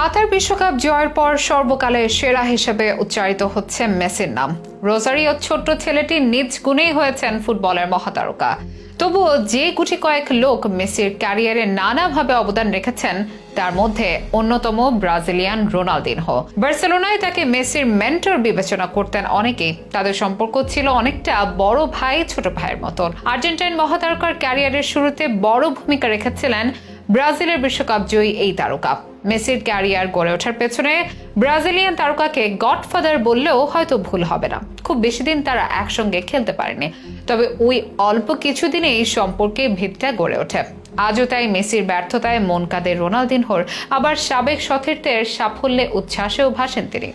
কাতার বিশ্বকাপ জয়ের পর সর্বকালের সেরা হিসেবে উচ্চারিত হচ্ছে মেসির নাম। রোজারিও ছোট্ট ছেলেটি নিজ গুণেই হয়েছেন ফুটবলের মহাতারকা। তবুও যে গুটি কয়েক লোক মেসির ক্যারিয়ারে নানাভাবে অবদান রেখেছেন, তার মধ্যে অন্যতম ব্রাজিলিয়ান রোনালদিনহো। বার্সেলোনায় তাকে মেসির মেন্টর বিবেচনা করতেন অনেকেই। তাদের সম্পর্ক ছিল অনেকটা বড় ভাই, ছোট ভাইয়ের মতন। আর্জেন্টাইন মহাতারকার ক্যারিয়ারের শুরুতে বড় ভূমিকা রেখেছিলেন ব্রাজিলের বিশ্বকাপ জয়ী এই তারকা। মেসির ক্যারিয়ার গড়ে ওঠার পেছনে ব্রাজিলিয়ান তারকাকে গডফাদার বললেও হয়তো ভুল হবে না। খুব বেশি দিন তারা একসঙ্গে খেলতে পারেনি। তবে ওই অল্প কিছুদিনেই সম্পর্কে ভিতটা গড়ে ওঠে। আজও তাই মেসির ব্যর্থতায় মন কাঁদে রোনালদিনহোর আবার সাবেক সতীর্থের সাফল্যে উচ্ছ্বাসেও ভাসেন তিনি।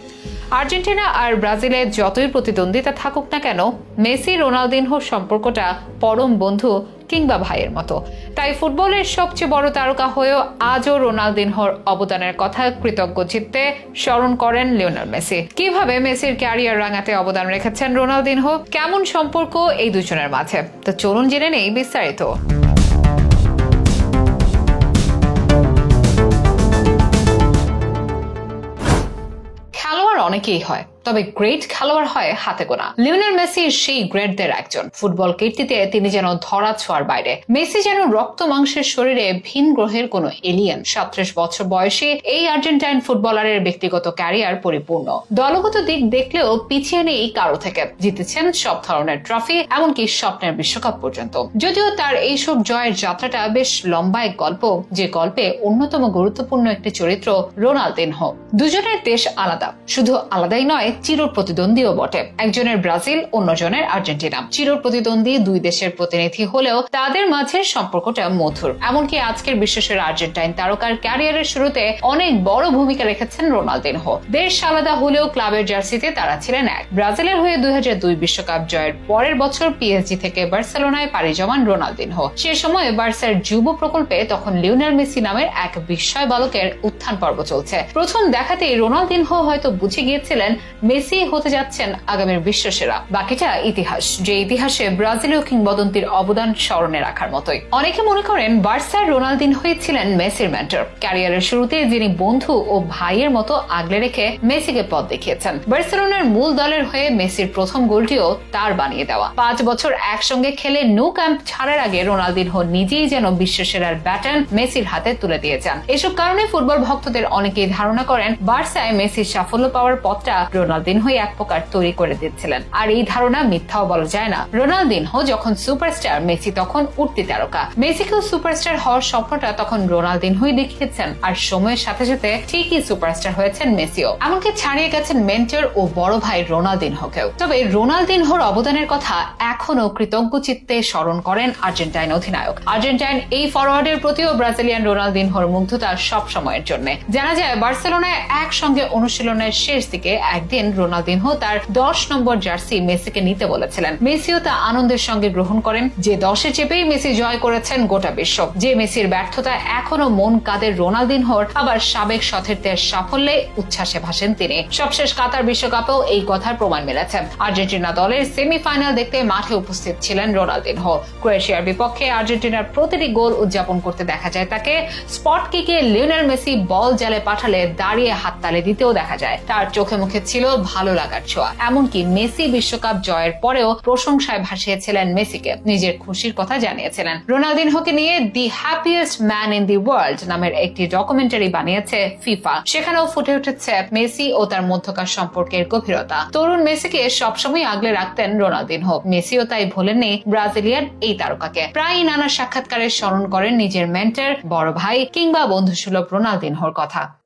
আর্জেন্টিনা আর ব্রাজিলের যতই প্রতিদ্বন্দ্বিতা থাকুক না কেন, মেসি রোনালদিনহোর সম্পর্কটা পরম বন্ধু কিংবা ভাইয়ের মতো। তাই ফুটবলের সবচেয়ে বড় তারকা হয়েও আজও রোনালদিনহোর অবদানের কথা কৃতজ্ঞ চিত্তে স্মরণ করেন লিওনেল মেসি। কীভাবে মেসির ক্যারিয়ার রাঙাতে অবদান রেখেছেন রোনালদিনহো কেমন সম্পর্ক এই দুজনের মাঝে? তো চলুন জেনে নেই বিস্তারিত। খেলোয়াড় অনেকেই হয় তবে গ্রেট খেলোয়াড় হয় হাতে গোনা। লিওনেল মেসি সেই গ্রেটদের একজন। ফুটবল কীর্তিতে তিনি যেন ধরা ছোঁয়ার বাইরে। মেসি যেন রক্ত মাংসের শরীরে ভিন গ্রহের কোনো এলিয়েন সাত্রিশ বছর বয়সে এই আর্জেন্টাইন ফুটবলারের ব্যক্তিগত ক্যারিয়ার পরিপূর্ণ। দলগত দিক দেখলেও পিছিয়ে নেই কারও থেকে। জিতেছেন সব ধরনের ট্রফি, এমনকি স্বপ্নের বিশ্বকাপ পর্যন্ত। যদিও তার এইসব জয়ের যাত্রাটা বেশ লম্বা এক গল্প, যে গল্পে অন্যতম গুরুত্বপূর্ণ একটি চরিত্র রোনালদিনহো। দুজনের দেশ আলাদা। শুধু আলাদাই নয় চির প্রতিদ্বন্দ্বীও বটে। একজনের ব্রাজিল, অন্যজনের আর্জেন্টিনা। চির প্রতিদ্বন্দ্বী দুই দেশের প্রতিনিধি হলেও তাদের মাঝে সম্পর্কটা মধুর। এমনকি আজকের বিশ্বের আর্জেন্টাইন তারকার ক্যারিয়ারের শুরুতে অনেক বড় ভূমিকা রেখেছেন রোনালদিনহো। দেশ আলাদা হলেও ক্লাবের জার্সিতে তারা ছিলেন এক। ব্রাজিলের হয়ে দুই বিশ্বকাপ জয়ের পরের বছর পিএসজি থেকে বার্সেলোনায় পাড়ি জমান রোনালদিনহো। সে সময় বার্সার যুব প্রকল্পে তখন লিওনেল মেসি নামের এক বিস্ময় বালকের উত্থান পর্ব চলছে। প্রথম দেখাতেই রোনালদিনহো হয়তো বুঝে গিয়েছিলেন মেসি হতে যাচ্ছেন আগামীর বিশ্বসেরা। বাকিটা ইতিহাস, যে ইতিহাসে ব্রাজিলীয় কিংবদন্তির অবদান স্মরণে রাখার মতোই। অনেকে মনে করেন বার্সার রোনালদিন হয়েছিলেন মেসির মেন্টর। ক্যারিয়ারের শুরুতে যিনি বন্ধু ও ভাইয়ের মতো আগলে রেখে মেসিকে পথ দেখিয়েছেন। বার্সেলোনার মূল দলের হয়ে মেসির প্রথম গোলটিও তার বানিয়ে দেওয়া। পাঁচ বছর একসঙ্গে খেলে নো ক্যাম্প ছাড়ার আগে রোনালদিনহো নিজেই যেন বিশ্বসেরার ব্যাটন মেসির হাতে তুলে দিয়েছেন এসব কারণে ফুটবল ভক্তদের অনেকেই ধারণা করেন বার্সায় মেসির সাফল্য পাওয়ার পথটা রোনালদিনহো এক প্রকার তৈরি করে দিচ্ছিলেন। আর এই ধারণা মিথ্যাও বলা যায় না। রোনালদিনহো যখন সুপারস্টার, মেসি তখন উঠতি তারকা। মেসিকেও সুপারস্টার হওয়ার স্বপ্নটা তখন রোনালদিনহোই দেখিয়েছেন। আর সময়ের সাথে সাথে ঠিকই সুপারস্টার হয়েছেন মেসিও। এমনকি ছাড়িয়ে গেছেন মেন্টর ও বড় ভাই রোনালদিনহোকেও। তবে রোনালদিনহোর অবদানের কথা এখনও কৃতজ্ঞ চিত্তে স্মরণ করেন আর্জেন্টাইন অধিনায়ক। আর্জেন্টাইন এই ফরওয়ার্ডের প্রতিও ব্রাজিলিয়ান রোনালদিনহোর মুগ্ধতা সব সময়ের জন্য। জানা যায়, বার্সেলোনায় একসঙ্গে অনুশীলনের শেষ দিকে একদিন রোনালদিনহো, তার দশ নম্বর জার্সি মেসিকে নিতে বলেছিলেন। মেসিও তা আনন্দের সঙ্গে গ্রহণ করেন। যে দশে চেপেই মেসি জয় করেছেন গোটা বিশ্ব। যে মেসির ব্যর্থতা এখনও মন কাদের রোনালদিনহোর, আবার সাবেক সতীর্থের সাফল্যে উচ্ছ্বাসে ভাসেন তিনি। সবশেষ কাতার বিশ্বকাপেও এই কথার প্রমাণ মিলেছে। আর্জেন্টিনা দলের সেমিফাইনাল দেখতে মাঠে উপস্থিত ছিলেন রোনালদিনহো। ক্রোয়েশিয়ার বিপক্ষে আর্জেন্টিনার প্রতিটি গোল উদযাপন করতে দেখা যায় তাকে। স্পট কিকে লিওনেল মেসি বল জালে পাঠালে দাঁড়িয়ে হাততালি দিতেও দেখা যায়। তার চোখে মুখে ছিল ভালো লাগার ছোঁয়া। এমনকি মেসি বিশ্বকাপ জয়ের পরেও প্রশংসায় ভাসিয়েছিলেন মেসিকে। নিজের খুশির কথা জানিয়েছিলেন। রোনালদিনহোকে নিয়ে the happiest man in the world নামের একটি ডকুমেন্টারি বানিয়েছে ফিফা। সেখানেও ফুটে উঠেছে মেসি ও তার মধ্যকার সম্পর্কের গভীরতা। তরুণ মেসিকে সবসময় আগলে রাখতেন রোনালদিনহো। মেসিও তাই ভোলেননি ব্রাজিলিয়ান এই তারকাকে। প্রায় নানা সাক্ষাৎকারে স্মরণ করেন নিজের মেন্টার বড় ভাই কিংবা বন্ধুসুলভ রোনালদিনহোর কথা।